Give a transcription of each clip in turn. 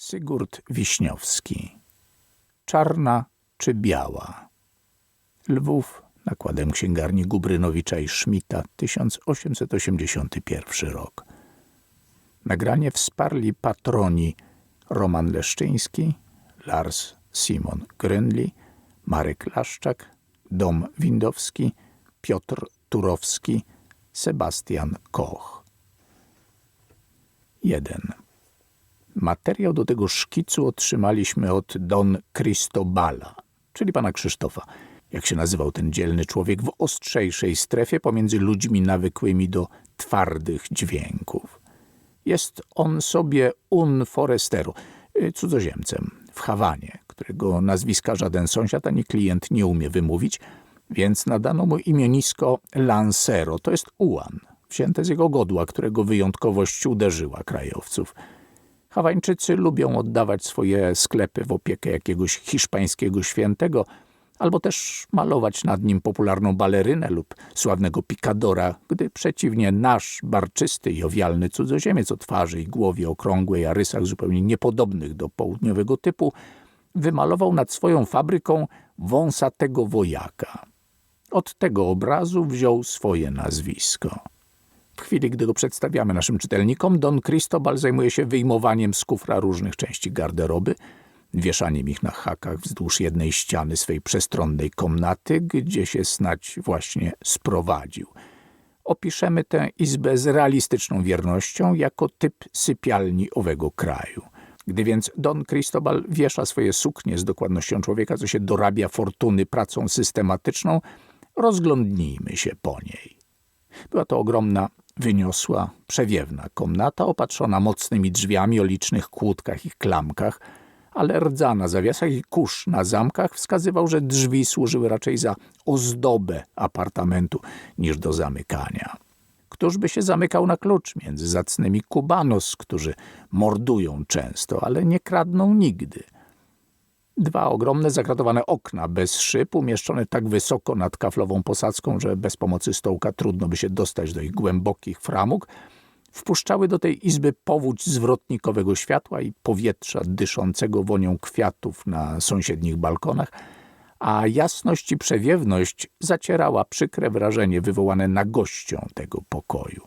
Sygurt Wiśniowski. Czarna czy biała? Lwów, nakładem księgarni Gubrynowicza i Szmita, 1881 rok. Nagranie wsparli patroni Roman Leszczyński, Lars Simon Grönli, Marek Laszczak, Dom Windowski, Piotr Turowski, Sebastian Koch. 1. Materiał do tego szkicu otrzymaliśmy od Don Cristobala, czyli pana Krzysztofa, jak się nazywał ten dzielny człowiek w ostrzejszej strefie pomiędzy ludźmi nawykłymi do twardych dźwięków. Jest on sobie un forestero, y, cudzoziemcem w Hawanie, którego nazwiska żaden sąsiad ani klient nie umie wymówić, więc nadano mu imienisko Lancero, to jest ułan, wzięte z jego godła, którego wyjątkowość uderzyła krajowców. Hawańczycy lubią oddawać swoje sklepy w opiekę jakiegoś hiszpańskiego świętego, albo też malować nad nim popularną balerynę lub sławnego pikadora, gdy przeciwnie nasz barczysty i owialny cudzoziemiec o twarzy i głowie okrągłej, a rysach zupełnie niepodobnych do południowego typu, wymalował nad swoją fabryką wąsatego wojaka. Od tego obrazu wziął swoje nazwisko. W chwili, gdy go przedstawiamy naszym czytelnikom, Don Cristobal zajmuje się wyjmowaniem z kufra różnych części garderoby, wieszaniem ich na hakach wzdłuż jednej ściany swej przestronnej komnaty, gdzie się snać właśnie sprowadził. Opiszemy tę izbę z realistyczną wiernością jako typ sypialni owego kraju. Gdy więc Don Cristobal wiesza swoje suknie z dokładnością człowieka, co się dorabia fortuny pracą systematyczną, rozglądnijmy się po niej. Była to ogromna, wyniosła, przewiewna komnata opatrzona mocnymi drzwiami o licznych kłódkach i klamkach, ale rdza na zawiasach i kurz na zamkach wskazywał, że drzwi służyły raczej za ozdobę apartamentu niż do zamykania. Któż by się zamykał na klucz między zacnymi kubanos, którzy mordują często, ale nie kradną nigdy – Dwa ogromne zakratowane okna bez szyb, umieszczone tak wysoko nad kaflową posadzką, że bez pomocy stołka trudno by się dostać do ich głębokich framug, wpuszczały do tej izby powódź zwrotnikowego światła i powietrza dyszącego wonią kwiatów na sąsiednich balkonach, a jasność i przewiewność zacierała przykre wrażenie wywołane nagością tego pokoju.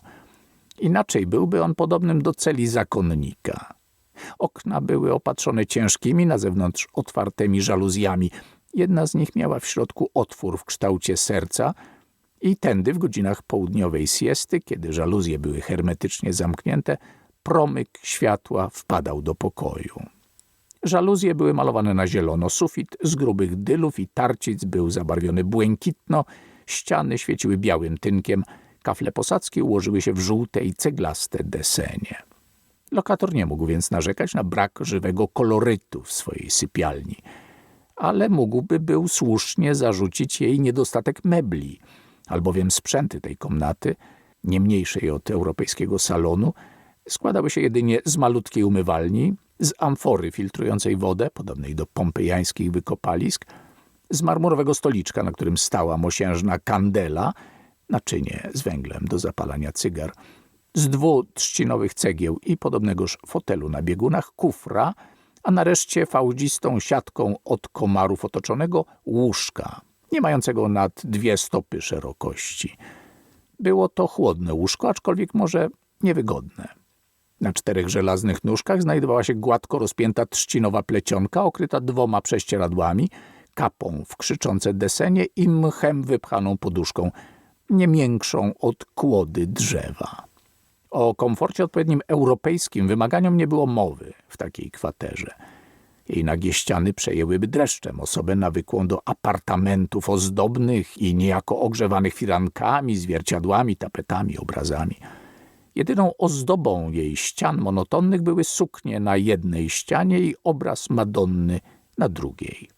Inaczej byłby on podobnym do celi zakonnika – Okna były opatrzone ciężkimi, na zewnątrz otwartymi żaluzjami. Jedna z nich miała w środku otwór w kształcie serca i tędy w godzinach południowej siesty, kiedy żaluzje były hermetycznie zamknięte, promyk światła wpadał do pokoju. Żaluzje były malowane na zielono, sufit z grubych dylów i tarcic był zabarwiony błękitno, ściany świeciły białym tynkiem, kafle posadzkie ułożyły się w żółte i ceglaste desenie. Lokator nie mógł więc narzekać na brak żywego kolorytu w swojej sypialni, ale mógłby był słusznie zarzucić jej niedostatek mebli, albowiem sprzęty tej komnaty, nie mniejszej od europejskiego salonu, składały się jedynie z malutkiej umywalni, z amfory filtrującej wodę, podobnej do pompejańskich wykopalisk, z marmurowego stoliczka, na którym stała mosiężna kandela, naczynie z węglem do zapalania cygar, z dwóch trzcinowych cegieł i podobnegoż fotelu na biegunach, kufra, a nareszcie fałdzistą siatką od komarów otoczonego łóżka, nie mającego nad dwie stopy szerokości. Było to chłodne łóżko, aczkolwiek może niewygodne. Na czterech żelaznych nóżkach znajdowała się gładko rozpięta trzcinowa plecionka okryta dwoma prześcieradłami, kapą w krzyczące desenie i mchem wypchaną poduszką, nie miększą od kłody drzewa. O komforcie odpowiednim europejskim wymaganiom nie było mowy w takiej kwaterze. Jej nagie ściany przejęłyby dreszczem osobę nawykłą do apartamentów ozdobnych i niejako ogrzewanych firankami, zwierciadłami, tapetami, obrazami. Jedyną ozdobą jej ścian monotonnych były suknie na jednej ścianie i obraz Madonny na drugiej.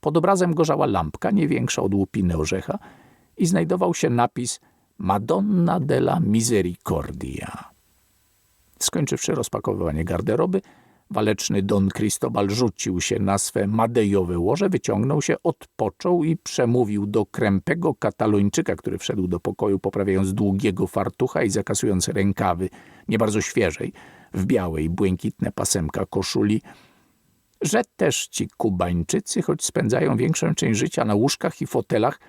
Pod obrazem gorzała lampka, nie większa od łupiny orzecha, i znajdował się napis – Madonna della Misericordia. Skończywszy rozpakowywanie garderoby, waleczny Don Cristobal rzucił się na swe madejowe łoże, wyciągnął się, odpoczął i przemówił do krępego katalończyka, który wszedł do pokoju, poprawiając długiego fartucha i zakasując rękawy, nie bardzo świeżej, w białe i błękitne pasemka koszuli, że też ci Kubańczycy, choć spędzają większą część życia na łóżkach i fotelach,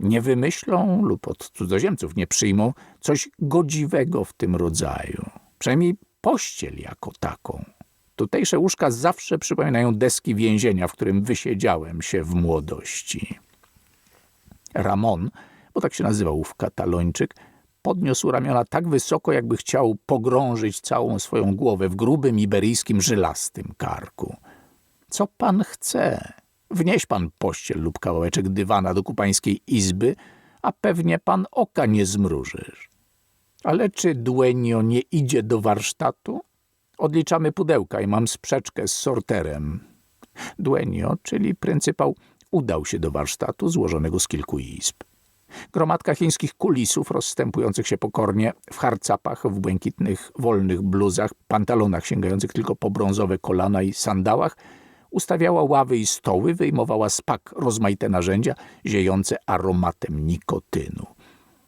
nie wymyślą lub od cudzoziemców nie przyjmą coś godziwego w tym rodzaju. Przynajmniej pościel jako taką. Tutejsze łóżka zawsze przypominają deski więzienia, w którym wysiedziałem się w młodości. Ramon, bo tak się nazywał ów katalończyk, podniósł ramiona tak wysoko, jakby chciał pogrążyć całą swoją głowę w grubym iberyjskim żylastym karku. Co pan chce? Wnieś pan pościel lub kawałeczek dywana do kupańskiej izby, a pewnie pan oka nie zmrużysz. Ale czy Duenio nie idzie do warsztatu? Odliczamy pudełka i mam sprzeczkę z sorterem. Duenio, czyli pryncypał, udał się do warsztatu złożonego z kilku izb. Gromadka chińskich kulisów rozstępujących się pokornie w harcapach, w błękitnych, wolnych bluzach, pantalonach sięgających tylko po brązowe kolana i sandałach ustawiała ławy i stoły, wyjmowała z pak rozmaite narzędzia ziejące aromatem nikotynu.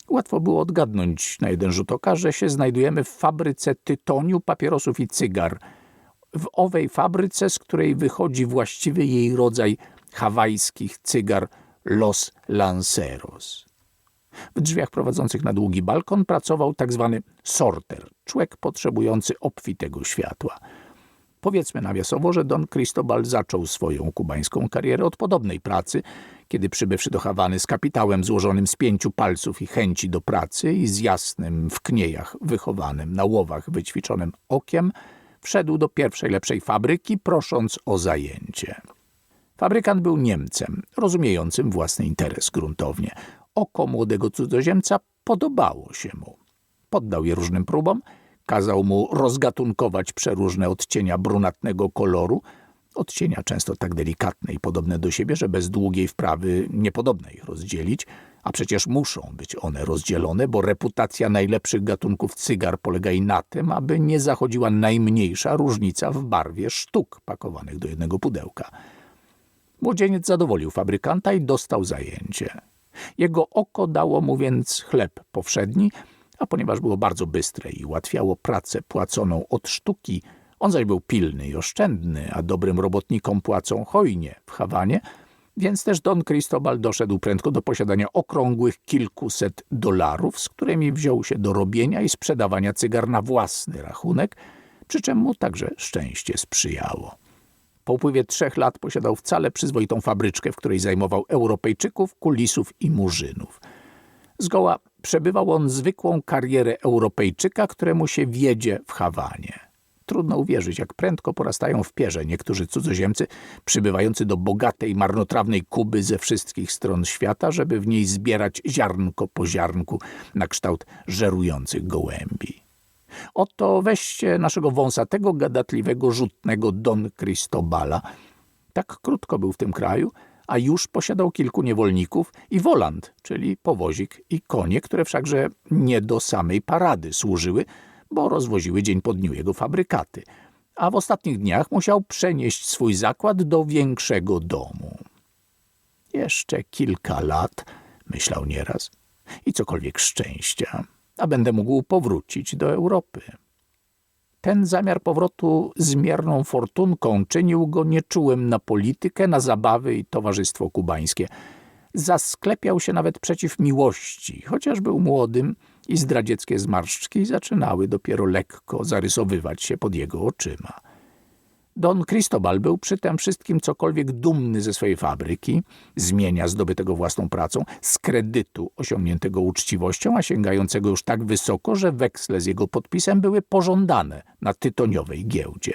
Łatwo było odgadnąć na jeden rzut oka, że się znajdujemy w fabryce tytoniu, papierosów i cygar. W owej fabryce, z której wychodzi właściwy jej rodzaj hawajskich cygar Los Lanceros. W drzwiach prowadzących na długi balkon pracował tak zwany sorter, człowiek potrzebujący obfitego światła. Powiedzmy nawiasowo, że Don Cristobal zaczął swoją kubańską karierę od podobnej pracy, kiedy przybywszy do Hawany z kapitałem złożonym z pięciu palców i chęci do pracy i z jasnym w kniejach wychowanym, na łowach wyćwiczonym okiem, wszedł do pierwszej lepszej fabryki, prosząc o zajęcie. Fabrykant był Niemcem, rozumiejącym własny interes gruntownie. Oko młodego cudzoziemca podobało się mu. Poddał je różnym próbom, kazał mu rozgatunkować przeróżne odcienia brunatnego koloru, odcienia często tak delikatne i podobne do siebie, że bez długiej wprawy niepodobne ich rozdzielić, a przecież muszą być one rozdzielone, bo reputacja najlepszych gatunków cygar polega i na tym, aby nie zachodziła najmniejsza różnica w barwie sztuk pakowanych do jednego pudełka. Młodzieniec zadowolił fabrykanta i dostał zajęcie. Jego oko dało mu więc chleb powszedni, a ponieważ było bardzo bystre i ułatwiało pracę płaconą od sztuki, on zaś był pilny i oszczędny, a dobrym robotnikom płacą hojnie w Hawanie, więc też Don Cristobal doszedł prędko do posiadania okrągłych kilkuset dolarów, z którymi wziął się do robienia i sprzedawania cygar na własny rachunek, przy czym mu także szczęście sprzyjało. Po upływie trzech lat posiadał wcale przyzwoitą fabryczkę, w której zajmował Europejczyków, kulisów i murzynów. Zgoła przebywał on zwykłą karierę Europejczyka, któremu się wiedzie w Hawanie. Trudno uwierzyć, jak prędko porastają w pierze niektórzy cudzoziemcy przybywający do bogatej, marnotrawnej Kuby ze wszystkich stron świata, żeby w niej zbierać ziarnko po ziarnku na kształt żerujących gołębi. Oto weźcie naszego wąsatego, gadatliwego, rzutnego Don Cristobala. Tak krótko był w tym kraju, a już posiadał kilku niewolników i woland, czyli powozik i konie, które wszakże nie do samej parady służyły, bo rozwoziły dzień po dniu jego fabrykaty, a w ostatnich dniach musiał przenieść swój zakład do większego domu. Jeszcze kilka lat, myślał nieraz, i cokolwiek szczęścia, a będę mógł powrócić do Europy. Ten zamiar powrotu z mierną fortunką czynił go nieczułym na politykę, na zabawy i towarzystwo kubańskie. Zasklepiał się nawet przeciw miłości, chociaż był młodym i zdradzieckie zmarszczki zaczynały dopiero lekko zarysowywać się pod jego oczyma. Don Cristobal był przy tym wszystkim cokolwiek dumny ze swojej fabryki, zmienia zdobytego własną pracą, z kredytu osiągniętego uczciwością, a sięgającego już tak wysoko, że weksle z jego podpisem były pożądane na tytoniowej giełdzie.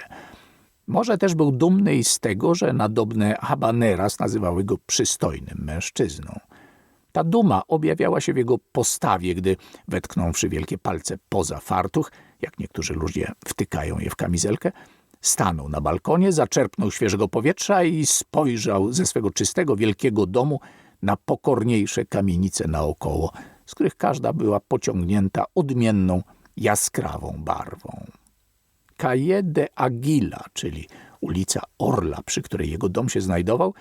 Może też był dumny i z tego, że nadobne habaneras nazywały go przystojnym mężczyzną. Ta duma objawiała się w jego postawie, gdy wetknąwszy wielkie palce poza fartuch, jak niektórzy ludzie wtykają je w kamizelkę, stanął na balkonie, zaczerpnął świeżego powietrza i spojrzał ze swego czystego, wielkiego domu na pokorniejsze kamienice naokoło, z których każda była pociągnięta odmienną, jaskrawą barwą. Calle de Aguila, czyli ulica Orla, przy której jego dom się znajdował,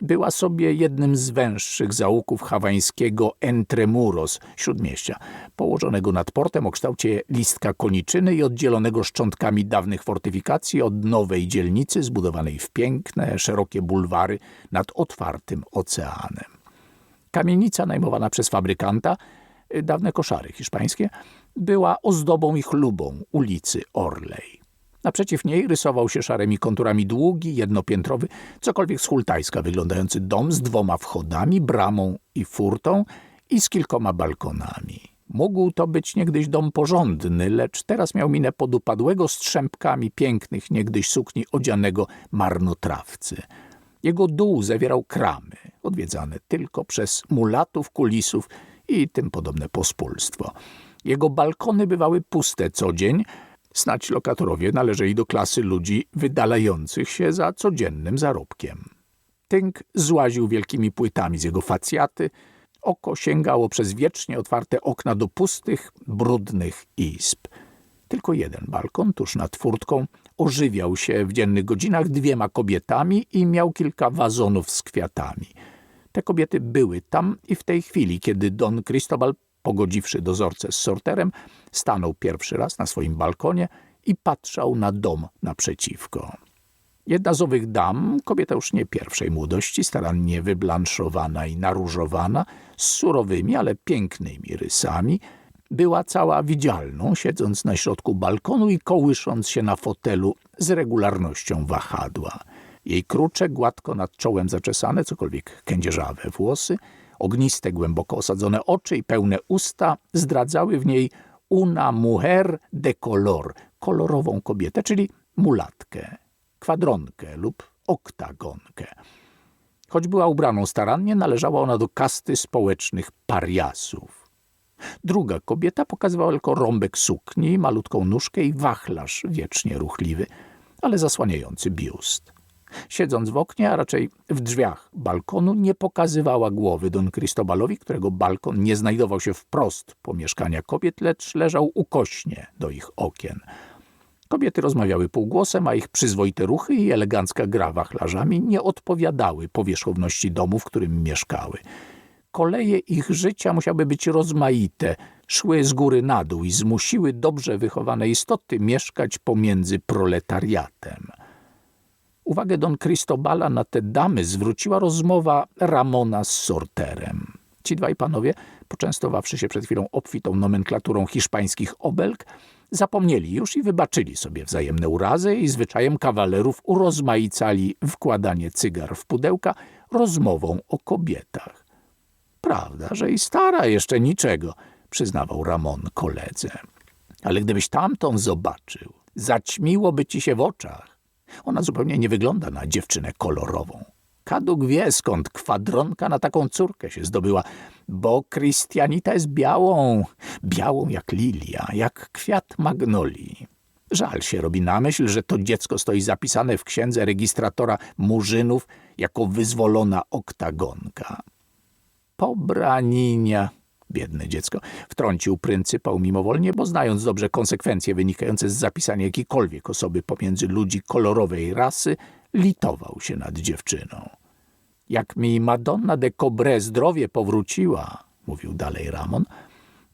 była sobie jednym z węższych zaułków hawańskiego Entremuros, śródmieścia, położonego nad portem o kształcie listka koniczyny i oddzielonego szczątkami dawnych fortyfikacji od nowej dzielnicy zbudowanej w piękne, szerokie bulwary nad otwartym oceanem. Kamienica najmowana przez fabrykanta, dawne koszary hiszpańskie, była ozdobą i chlubą ulicy Orlej. Naprzeciw niej rysował się szarymi konturami długi, jednopiętrowy, cokolwiek z hultajska wyglądający dom z dwoma wchodami, bramą i furtą i z kilkoma balkonami. Mógł to być niegdyś dom porządny, lecz teraz miał minę podupadłego strzępkami pięknych niegdyś sukni odzianego marnotrawcy. Jego dół zawierał kramy, odwiedzane tylko przez mulatów, kulisów i tym podobne pospólstwo. Jego balkony bywały puste co dzień, Snać lokatorowie należeli do klasy ludzi wydalających się za codziennym zarobkiem. Tynk złaził wielkimi płytami z jego facjaty, oko sięgało przez wiecznie otwarte okna do pustych, brudnych izb. Tylko jeden balkon tuż nad furtką ożywiał się w dziennych godzinach dwiema kobietami i miał kilka wazonów z kwiatami. Te kobiety były tam i w tej chwili, kiedy Don Cristobal Pogodziwszy dozorcę z sorterem, stanął pierwszy raz na swoim balkonie i patrzał na dom naprzeciwko. Jedna z owych dam, kobieta już nie pierwszej młodości, starannie wyblanszowana i naróżowana, z surowymi, ale pięknymi rysami, była cała widzialną, siedząc na środku balkonu i kołysząc się na fotelu z regularnością wahadła. Jej krucze, gładko nad czołem zaczesane, cokolwiek kędzierzawe włosy, Ogniste, głęboko osadzone oczy i pełne usta zdradzały w niej una mujer de color, kolorową kobietę, czyli mulatkę, kwadronkę lub oktagonkę. Choć była ubraną starannie, należała ona do kasty społecznych pariasów. Druga kobieta pokazywała tylko rąbek sukni, malutką nóżkę i wachlarz wiecznie ruchliwy, ale zasłaniający biust. Siedząc w oknie, a raczej w drzwiach balkonu, nie pokazywała głowy Don Cristobalowi, którego balkon nie znajdował się wprost po mieszkania kobiet, lecz leżał ukośnie do ich okien. Kobiety rozmawiały półgłosem, a ich przyzwoite ruchy i elegancka gra wachlarzami nie odpowiadały powierzchowności domu, w którym mieszkały. Koleje ich życia musiały być rozmaite, szły z góry na dół i zmusiły dobrze wychowane istoty mieszkać pomiędzy proletariatem. Uwagę Don Cristobala na te damy zwróciła rozmowa Ramona z Sorterem. Ci dwaj panowie, poczęstowawszy się przed chwilą obfitą nomenklaturą hiszpańskich obelg, zapomnieli już i wybaczyli sobie wzajemne urazy i zwyczajem kawalerów urozmaicali wkładanie cygar w pudełka rozmową o kobietach. Prawda, że i stara jeszcze niczego, przyznawał Ramon koledze. Ale gdybyś tamtą zobaczył, zaćmiłoby ci się w oczach. Ona zupełnie nie wygląda na dziewczynę kolorową. Kaduk wie, skąd kwadronka na taką córkę się zdobyła, bo Krystianita jest białą, białą jak lilia, jak kwiat magnolii. Żal się robi na myśl, że to dziecko stoi zapisane w księdze registratora murzynów jako wyzwolona oktagonka. Pobraninia, biedne dziecko, wtrącił pryncypał mimowolnie, bo znając dobrze konsekwencje wynikające z zapisania jakiejkolwiek osoby pomiędzy ludzi kolorowej rasy, litował się nad dziewczyną. Jak mi Madonna de Cobre zdrowie powróciła, mówił dalej Ramon,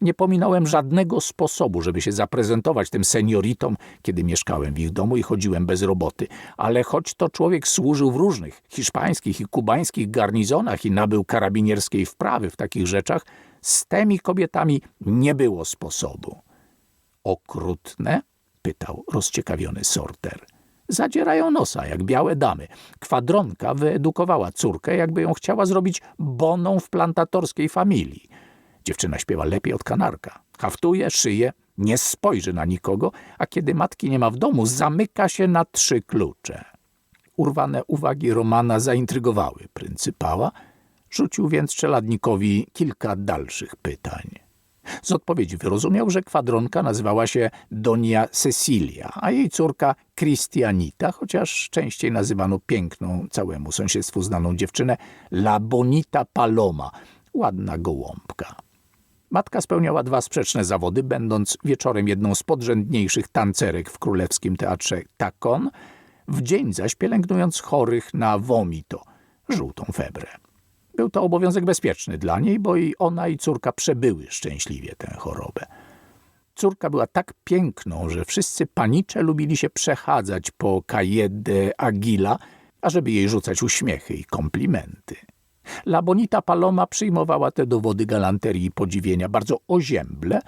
nie pominąłem żadnego sposobu, żeby się zaprezentować tym senioritom, kiedy mieszkałem w ich domu i chodziłem bez roboty. Ale choć to człowiek służył w różnych hiszpańskich i kubańskich garnizonach i nabył karabinierskiej wprawy w takich rzeczach, z tymi kobietami nie było sposobu. Okrutne? pytał rozciekawiony sorter. Zadzierają nosa, jak białe damy. Kwadronka wyedukowała córkę, jakby ją chciała zrobić boną w plantatorskiej familii. Dziewczyna śpiewa lepiej od kanarka. Haftuje, szyje, nie spojrzy na nikogo, a kiedy matki nie ma w domu, zamyka się na trzy klucze. Urwane uwagi Romana zaintrygowały pryncypała – Rzucił więc czeladnikowi kilka dalszych pytań. Z odpowiedzi wyrozumiał, że kwadronka nazywała się Donia Cecilia, a jej córka Christianita, chociaż częściej nazywano piękną, całemu sąsiedztwu znaną dziewczynę La Bonita Paloma, ładna gołąbka. Matka spełniała dwa sprzeczne zawody, będąc wieczorem jedną z podrzędniejszych tancerek w królewskim teatrze Takon, w dzień zaś pielęgnując chorych na vomito – żółtą febrę. Był to obowiązek bezpieczny dla niej, bo i ona i córka przebyły szczęśliwie tę chorobę. Córka była tak piękną, że wszyscy panicze lubili się przechadzać po Calle de Aguila, ażeby jej rzucać uśmiechy i komplimenty. La Bonita Paloma przyjmowała te dowody galanterii i podziwienia bardzo ozięble,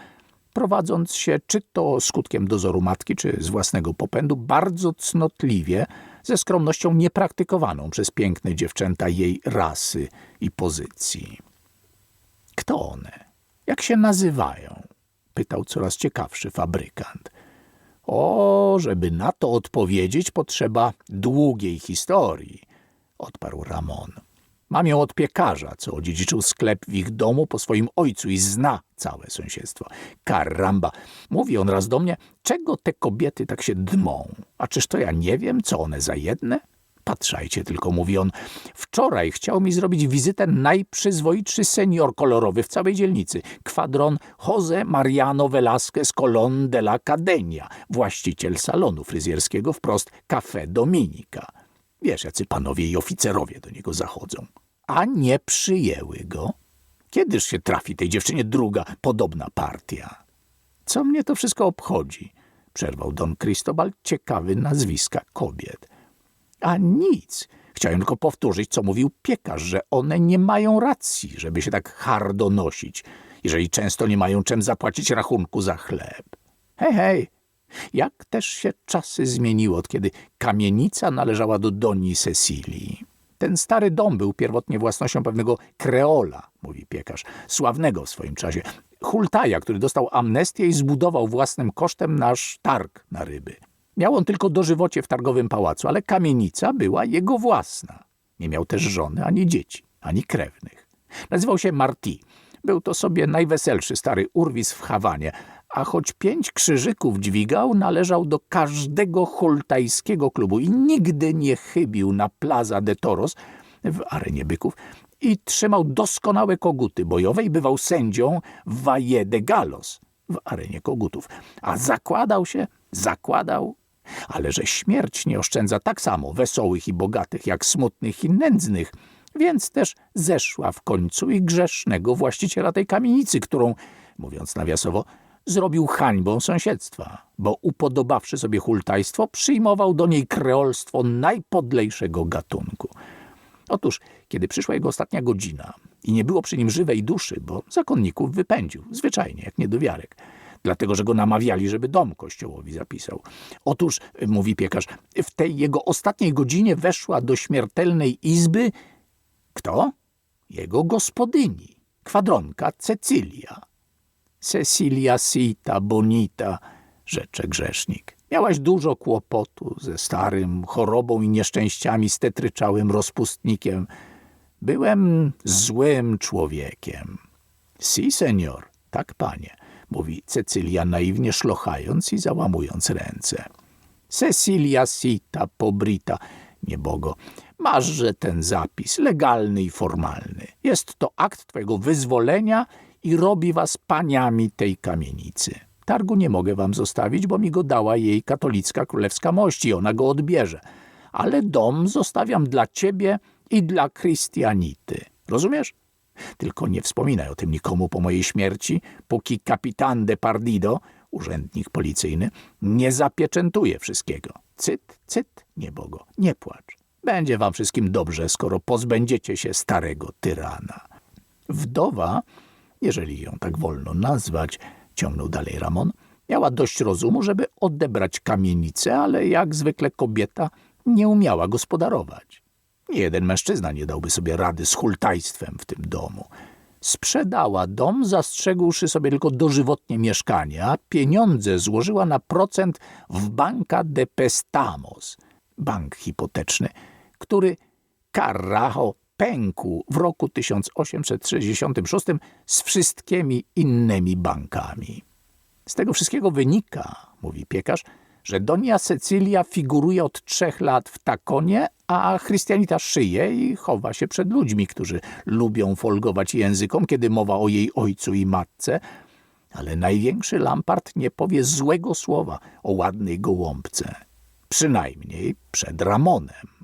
prowadząc się czy to skutkiem dozoru matki, czy z własnego popędu, bardzo cnotliwie, ze skromnością niepraktykowaną przez piękne dziewczęta jej rasy i pozycji. Kto one? Jak się nazywają? pytał coraz ciekawszy fabrykant. O, żeby na to odpowiedzieć, potrzeba długiej historii, odparł Ramon. Mam ją od piekarza, co odziedziczył sklep w ich domu po swoim ojcu i zna całe sąsiedztwo. Karamba, mówi on raz do mnie, czego te kobiety tak się dmą? A czyż to ja nie wiem, co one za jedne? Patrzajcie tylko, mówi on. Wczoraj chciał mi zrobić wizytę najprzyzwoitszy senior kolorowy w całej dzielnicy. Kwadron Jose Mariano Velasquez Colon de la Cadenia, właściciel salonu fryzjerskiego wprost Café Dominika. Wiesz, jacy panowie i oficerowie do niego zachodzą. A nie przyjęły go. Kiedyż się trafi tej dziewczynie druga, podobna partia? Co mnie to wszystko obchodzi? Przerwał Don Cristobal, ciekawy nazwiska kobiet. A nic. Chciałem tylko powtórzyć, co mówił piekarz, że one nie mają racji, żeby się tak hardo nosić, jeżeli często nie mają czym zapłacić rachunku za chleb. Hej, hej, jak też się czasy zmieniły, od kiedy kamienica należała do Doni Cecilii. Ten stary dom był pierwotnie własnością pewnego kreola, mówi piekarz, sławnego w swoim czasie. Hultaja, który dostał amnestię i zbudował własnym kosztem nasz targ na ryby. Miał on tylko dożywocie w targowym pałacu, ale kamienica była jego własna. Nie miał też żony, ani dzieci, ani krewnych. Nazywał się Marti. Był to sobie najweselszy stary urwis w Hawanie, a choć pięć krzyżyków dźwigał, należał do każdego hultajskiego klubu i nigdy nie chybił na Plaza de Toros w arenie byków i trzymał doskonałe koguty bojowe i bywał sędzią w Valle de Galos w arenie kogutów, a zakładał się, zakładał, ale że śmierć nie oszczędza tak samo wesołych i bogatych, jak smutnych i nędznych, więc też zeszła w końcu i grzesznego właściciela tej kamienicy, którą, mówiąc nawiasowo, zrobił hańbą sąsiedztwa, bo upodobawszy sobie hultajstwo, przyjmował do niej kreolstwo najpodlejszego gatunku. Otóż, kiedy przyszła jego ostatnia godzina i nie było przy nim żywej duszy, bo zakonników wypędził, zwyczajnie, jak niedowiarek, dlatego że go namawiali, żeby dom kościołowi zapisał. Otóż, mówi piekarz, w tej jego ostatniej godzinie weszła do śmiertelnej izby kto? Jego gospodyni, kwadronka Cecylia. Cecilia Sita Bonita, rzecze grzesznik. Miałaś dużo kłopotu ze starym, chorobą i nieszczęściami stetryczałym rozpustnikiem. Byłem złym człowiekiem. Si, senior, tak panie, mówi Cecylia naiwnie szlochając i załamując ręce. Cecilia Sita Pobrita, niebogo, Maszże ten zapis, legalny i formalny. Jest to akt twojego wyzwolenia i robi was paniami tej kamienicy. Targu nie mogę wam zostawić, bo mi go dała jej katolicka królewska mość i ona go odbierze. Ale dom zostawiam dla ciebie i dla Christianity. Rozumiesz? Tylko nie wspominaj o tym nikomu po mojej śmierci, póki kapitan de Pardido, urzędnik policyjny, nie zapieczętuje wszystkiego. Cyt, cyt, niebogo, nie płacz. Będzie wam wszystkim dobrze, skoro pozbędziecie się starego tyrana. Wdowa, jeżeli ją tak wolno nazwać, ciągnął dalej Ramon, miała dość rozumu, żeby odebrać kamienicę, ale jak zwykle kobieta nie umiała gospodarować. Jeden mężczyzna nie dałby sobie rady z hultajstwem w tym domu. Sprzedała dom, zastrzegłszy sobie tylko dożywotnie mieszkanie, a pieniądze złożyła na procent w Banca de Pestamos, bank hipoteczny, który Carrajo pękł w roku 1866 z wszystkimi innymi bankami. Z tego wszystkiego wynika, mówi piekarz, że Donia Cecylia figuruje od trzech lat w takonie, a Chrystianita szyje i chowa się przed ludźmi, którzy lubią folgować językom, kiedy mowa o jej ojcu i matce, ale największy Lampart nie powie złego słowa o ładnej gołąbce, przynajmniej przed Ramonem.